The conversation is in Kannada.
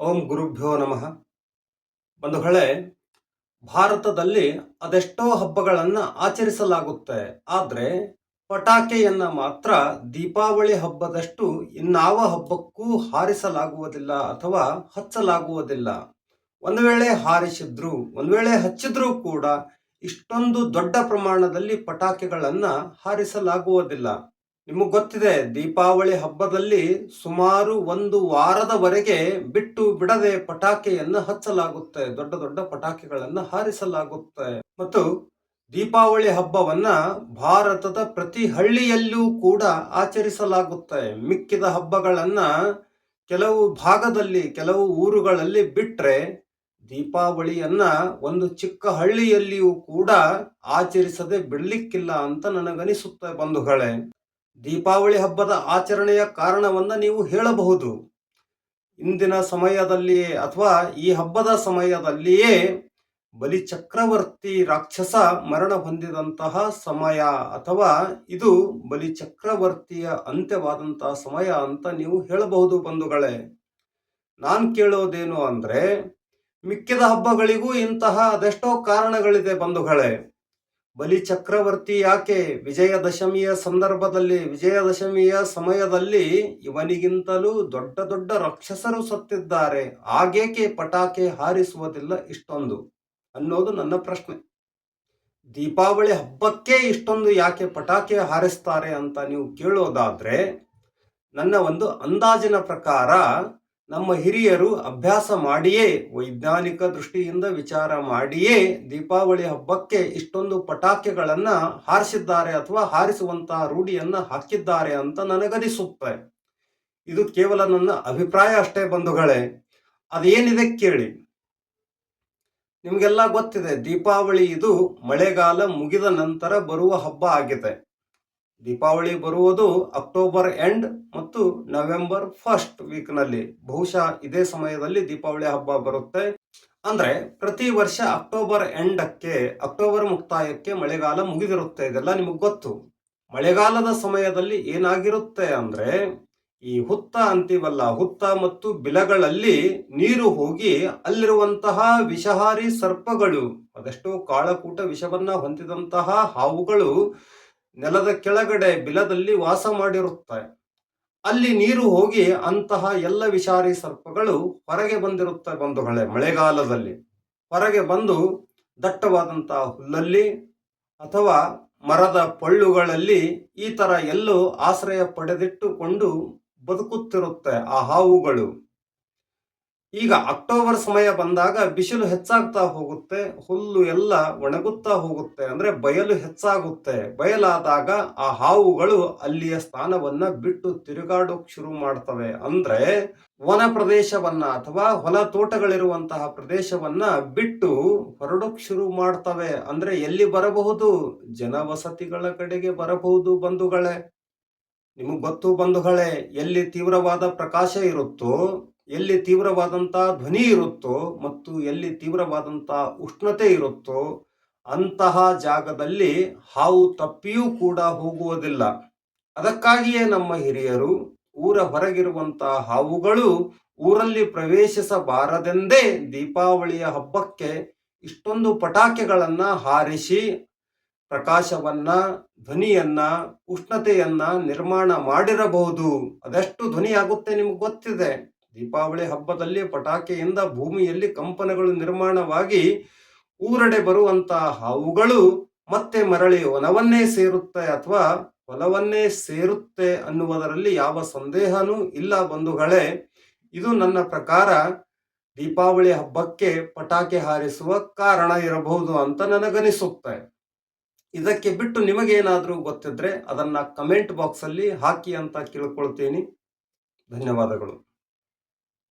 ಓಂ ಗುರುಭ್ಯೋ ನಮಃ. ಬಂಧುಗಳೇ, ಭಾರತದಲ್ಲಿ ಅದೆಷ್ಟೋ ಹಬ್ಬಗಳನ್ನು ಆಚರಿಸಲಾಗುತ್ತೆ. ಆದರೆ ಪಟಾಕೆಯನ್ನು ಮಾತ್ರ ದೀಪಾವಳಿ ಹಬ್ಬದಷ್ಟು ಇನ್ನಾವ ಹಬ್ಬಕ್ಕೂ ಹಾರಿಸಲಾಗುವುದಿಲ್ಲ ಅಥವಾ ಹಚ್ಚಲಾಗುವುದಿಲ್ಲ. ಒಂದು ವೇಳೆ ಹಾರಿಸಿದ್ರು, ಒಂದು ವೇಳೆ ಹಚ್ಚಿದ್ರೂ ಕೂಡ ಇಷ್ಟೊಂದು ದೊಡ್ಡ ಪ್ರಮಾಣದಲ್ಲಿ ಪಟಾಕಿಗಳನ್ನ ಹಾರಿಸಲಾಗುವುದಿಲ್ಲ. ನಿಮಗೆ ಗೊತ್ತಿದೆ, ದೀಪಾವಳಿ ಹಬ್ಬದಲ್ಲಿ ಸುಮಾರು ಒಂದು ವಾರದವರೆಗೆ ಬಿಟ್ಟು ಬಿಡದೆ ಪಟಾಕಿಯನ್ನು ಹಚ್ಚಲಾಗುತ್ತೆ, ದೊಡ್ಡ ದೊಡ್ಡ ಪಟಾಕಿಗಳನ್ನು ಹಾರಿಸಲಾಗುತ್ತೆ. ಮತ್ತು ದೀಪಾವಳಿ ಹಬ್ಬವನ್ನ ಭಾರತದ ಪ್ರತಿ ಹಳ್ಳಿಯಲ್ಲೂ ಕೂಡ ಆಚರಿಸಲಾಗುತ್ತೆ. ಮಿಕ್ಕಿದ ಹಬ್ಬಗಳನ್ನ ಕೆಲವು ಭಾಗದಲ್ಲಿ, ಕೆಲವು ಊರುಗಳಲ್ಲಿ ಬಿಟ್ಟರೆ ದೀಪಾವಳಿಯನ್ನ ಒಂದು ಚಿಕ್ಕ ಹಳ್ಳಿಯಲ್ಲಿಯೂ ಕೂಡ ಆಚರಿಸದೆ ಬಿಡ್ಲಿಕ್ಕಿಲ್ಲ ಅಂತ ನನಗನಿಸುತ್ತೆ ಬಂಧುಗಳೇ. ದೀಪಾವಳಿ ಹಬ್ಬದ ಆಚರಣೆಯ ಕಾರಣವನ್ನು ನೀವು ಹೇಳಬಹುದು. ಇಂದಿನ ಸಮಯದಲ್ಲಿಯೇ ಅಥವಾ ಈ ಹಬ್ಬದ ಸಮಯದಲ್ಲಿಯೇ ಬಲಿ ಚಕ್ರವರ್ತಿ ರಾಕ್ಷಸ ಮರಣ ಹೊಂದಿದಂತಹ ಸಮಯ ಅಥವಾ ಇದು ಬಲಿ ಚಕ್ರವರ್ತಿಯ ಅಂತ್ಯವಾದಂತಹ ಸಮಯ ಅಂತ ನೀವು ಹೇಳಬಹುದು ಬಂಧುಗಳೇ. ನಾನು ಕೇಳೋದೇನು ಅಂದ್ರೆ ಮಿಕ್ಕಿದ ಹಬ್ಬಗಳಿಗೂ ಇಂತಹ ಅದೆಷ್ಟೋ ಕಾರಣಗಳಿದೆ ಬಂಧುಗಳೇ. ಬಲಿ ಚಕ್ರವರ್ತಿ ಯಾಕೆ ವಿಜಯದಶಮಿಯ ಸಂದರ್ಭದಲ್ಲಿ, ವಿಜಯದಶಮಿಯ ಸಮಯದಲ್ಲಿ ಇವನಿಗಿಂತಲೂ ದೊಡ್ಡ ದೊಡ್ಡ ರಾಕ್ಷಸರು ಸತ್ತಿದ್ದಾರೆ. ಆಗೇಕೆ ಪಟಾಕೆ ಹಾರಿಸುವುದಿಲ್ಲ ಇಷ್ಟೊಂದು ಅನ್ನೋದು ನನ್ನ ಪ್ರಶ್ನೆ. ದೀಪಾವಳಿ ಹಬ್ಬಕ್ಕೆ ಇಷ್ಟೊಂದು ಯಾಕೆ ಪಟಾಕೆ ಹಾರಿಸ್ತಾರೆ ಅಂತ ನೀವು ಕೇಳೋದಾದ್ರೆ, ನನ್ನ ಒಂದು ಅಂದಾಜಿನ ಪ್ರಕಾರ ನಮ್ಮ ಹಿರಿಯರು ಅಭ್ಯಾಸ ಮಾಡಿಯೇ, ವೈಜ್ಞಾನಿಕ ದೃಷ್ಟಿಯಿಂದ ವಿಚಾರ ಮಾಡಿಯೇ ದೀಪಾವಳಿ ಹಬ್ಬಕ್ಕೆ ಇಷ್ಟೊಂದು ಪಟಾಕಿಗಳನ್ನು ಹಾರಿಸಿದ್ದಾರೆ ಅಥವಾ ಹಾರಿಸುವಂತಹ ರೂಢಿಯನ್ನು ಹಾಕಿದ್ದಾರೆ ಅಂತ ನನಗನಿಸುತ್ತೆ. ಇದು ಕೇವಲ ನನ್ನ ಅಭಿಪ್ರಾಯ ಅಷ್ಟೇ ಬಂಧುಗಳೇ. ಅದೇನಿದೆ ಕೇಳಿ. ನಿಮಗೆಲ್ಲ ಗೊತ್ತಿದೆ, ದೀಪಾವಳಿ ಇದು ಮಳೆಗಾಲ ಮುಗಿದ ನಂತರ ಬರುವ ಹಬ್ಬ ಆಗಿದೆ. ದೀಪಾವಳಿ ಬರುವುದು ಅಕ್ಟೋಬರ್ ಎಂಡ್ ಮತ್ತು ನವೆಂಬರ್ ಫಸ್ಟ್ ವೀಕ್ನಲ್ಲಿ. ಬಹುಶಃ ಇದೇ ಸಮಯದಲ್ಲಿ ದೀಪಾವಳಿ ಹಬ್ಬ ಬರುತ್ತೆ. ಅಂದ್ರೆ ಪ್ರತಿ ವರ್ಷ ಅಕ್ಟೋಬರ್ ಎಂಡಕ್ಕೆ, ಅಕ್ಟೋಬರ್ ಮುಕ್ತಾಯಕ್ಕೆ ಮಳೆಗಾಲ ಮುಗಿದಿರುತ್ತೆ. ಇದೆಲ್ಲ ನಿಮಗೆ ಗೊತ್ತು. ಮಳೆಗಾಲದ ಸಮಯದಲ್ಲಿ ಏನಾಗಿರುತ್ತೆ ಅಂದ್ರೆ ಈ ಹುತ್ತ ಅಂತೀವಲ್ಲ, ಹುತ್ತ ಮತ್ತು ಬಿಲಗಳಲ್ಲಿ ನೀರು ಹೋಗಿ ಅಲ್ಲಿರುವಂತಹ ವಿಷಹಾರಿ ಸರ್ಪಗಳು, ಅದೆಷ್ಟೋ ಕಾಳಕೂಟ ವಿಷವನ್ನ ಹೊಂದಿದಂತಹ ಹಾವುಗಳು ನೆಲದ ಕೆಳಗಡೆ ಬಿಲದಲ್ಲಿ ವಾಸ ಮಾಡಿರುತ್ತಾರೆ. ಅಲ್ಲಿ ನೀರು ಹೋಗಿ ಅಂತಹ ಎಲ್ಲ ವಿಷಾರಿ ಸರ್ಪಗಳು ಹೊರಗೆ ಬಂದಿರುತ್ತವೆ ಬಂಧುಗಳೇ, ಮಳೆಗಾಲದಲ್ಲಿ. ಹೊರಗೆ ಬಂದು ದಟ್ಟವಾದಂತಹ ಹುಲ್ಲಲ್ಲಿ ಅಥವಾ ಮರದ ಪಳ್ಳುಗಳಲ್ಲಿ ಈ ತರ ಎಲ್ಲೂ ಆಶ್ರಯ ಪಡೆದಿಟ್ಟುಕೊಂಡು ಬದುಕುತ್ತಿರುತ್ತೆ ಆ ಹಾವುಗಳು. ಈಗ ಅಕ್ಟೋಬರ್ ಸಮಯ ಬಂದಾಗ ಬಿಸಿಲು ಹೆಚ್ಚಾಗ್ತಾ ಹೋಗುತ್ತೆ, ಹುಲ್ಲು ಎಲ್ಲ ಒಣಗುತ್ತಾ ಹೋಗುತ್ತೆ. ಅಂದ್ರೆ ಬಯಲು ಹೆಚ್ಚಾಗುತ್ತೆ. ಬಯಲಾದಾಗ ಆ ಹಾವುಗಳು ಅಲ್ಲಿಯ ಸ್ಥಾನವನ್ನ ಬಿಟ್ಟು ತಿರುಗಾಡೋಕ್ ಶುರು ಮಾಡ್ತವೆ. ಅಂದ್ರೆ ವನ ಪ್ರದೇಶವನ್ನ ಅಥವಾ ಹೊಲ ತೋಟಗಳಿರುವಂತಹ ಪ್ರದೇಶವನ್ನ ಬಿಟ್ಟು ಹೊರಡೋಕ್ ಶುರು ಮಾಡ್ತವೆ. ಅಂದ್ರೆ ಎಲ್ಲಿ ಬರಬಹುದು? ಜನವಸತಿಗಳ ಕಡೆಗೆ ಬರಬಹುದು ಬಂಧುಗಳೇ. ನಿಮಗ್ ಗೊತ್ತು ಬಂಧುಗಳೇ, ಎಲ್ಲಿ ತೀವ್ರವಾದ ಪ್ರಕಾಶ ಇರುತ್ತೋ ಎಲ್ಲಿ ತೀವ್ರವಾದಂಥ ಧ್ವನಿ ಇರುತ್ತೋ ಮತ್ತು ಎಲ್ಲಿ ತೀವ್ರವಾದಂಥ ಉಷ್ಣತೆ ಇರುತ್ತೋ ಅಂತಹ ಜಾಗದಲ್ಲಿ ಹಾವು ತಪ್ಪಿಯೂ ಕೂಡ ಹೋಗುವುದಿಲ್ಲ. ಅದಕ್ಕಾಗಿಯೇ ನಮ್ಮ ಹಿರಿಯರು ಊರ ಹೊರಗಿರುವಂತಹ ಹಾವುಗಳು ಊರಲ್ಲಿ ಪ್ರವೇಶಿಸಬಾರದೆಂದೇ ದೀಪಾವಳಿಯ ಹಬ್ಬಕ್ಕೆ ಇಷ್ಟೊಂದು ಪಟಾಕಿಗಳನ್ನು ಹಾರಿಸಿ ಪ್ರಕಾಶವನ್ನ, ಧ್ವನಿಯನ್ನ, ಉಷ್ಣತೆಯನ್ನ ನಿರ್ಮಾಣ ಮಾಡಿರಬಹುದು. ಅದೆಷ್ಟು ಧ್ವನಿಯಾಗುತ್ತೆ ನಿಮ್ಗೆ ಗೊತ್ತಿದೆ? ದೀಪಾವಳಿ ಹಬ್ಬದಲ್ಲಿ ಪಟಾಕಿಯಿಂದ ಭೂಮಿಯಲ್ಲಿ ಕಂಪನಗಳು ನಿರ್ಮಾಣವಾಗಿ ಊರಡೆ ಬರುವಂತಹ ಹಾವುಗಳು ಮತ್ತೆ ಮರಳಿ ವನವನ್ನೇ ಸೇರುತ್ತೆ ಅಥವಾ ಹೊಲವನ್ನೇ ಸೇರುತ್ತೆ ಅನ್ನುವುದರಲ್ಲಿ ಯಾವ ಸಂದೇಹನೂ ಇಲ್ಲ ಬಂಧುಗಳೇ. ಇದು ನನ್ನ ಪ್ರಕಾರ ದೀಪಾವಳಿ ಹಬ್ಬಕ್ಕೆ ಪಟಾಕಿ ಹಾರಿಸುವ ಕಾರಣ ಇರಬಹುದು ಅಂತ ನನಗನಿಸುತ್ತೆ. ಇದಕ್ಕೆ ಬಿಟ್ಟು ನಿಮಗೇನಾದರೂ ಗೊತ್ತಿದ್ರೆ ಅದನ್ನ ಕಮೆಂಟ್ ಬಾಕ್ಸಲ್ಲಿ ಹಾಕಿ ಅಂತ ಕೇಳ್ಕೊಳ್ತೀನಿ. ಧನ್ಯವಾದಗಳು.